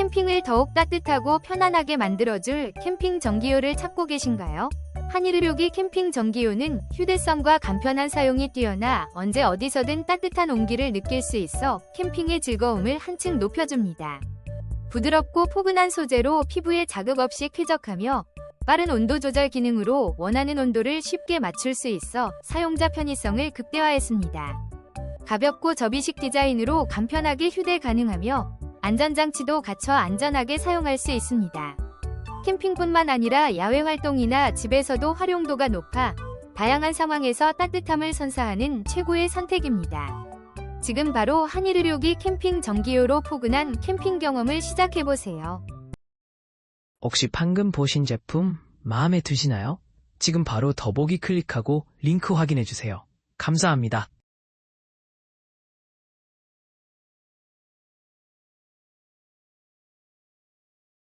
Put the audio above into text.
캠핑을 더욱 따뜻하고 편안하게 만들어줄 캠핑 전기요를 찾고 계신가요? 한일의료기 캠핑 전기요는 휴대성과 간편한 사용이 뛰어나 언제 어디서든 따뜻한 온기를 느낄 수 있어 캠핑의 즐거움을 한층 높여줍니다. 부드럽고 포근한 소재로 피부에 자극 없이 쾌적하며 빠른 온도 조절 기능으로 원하는 온도를 쉽게 맞출 수 있어 사용자 편의성을 극대화했습니다. 가볍고 접이식 디자인으로 간편하게 휴대 가능하며 안전장치도 갖춰 안전하게 사용할 수 있습니다. 캠핑뿐만 아니라 야외 활동이나 집에서도 활용도가 높아 다양한 상황에서 따뜻함을 선사하는 최고의 선택입니다. 지금 바로 한일의료기 캠핑 전기요로 포근한 캠핑 경험을 시작해보세요. 혹시 방금 보신 제품 마음에 드시나요? 지금 바로 더보기 클릭하고 링크 확인해주세요. 감사합니다.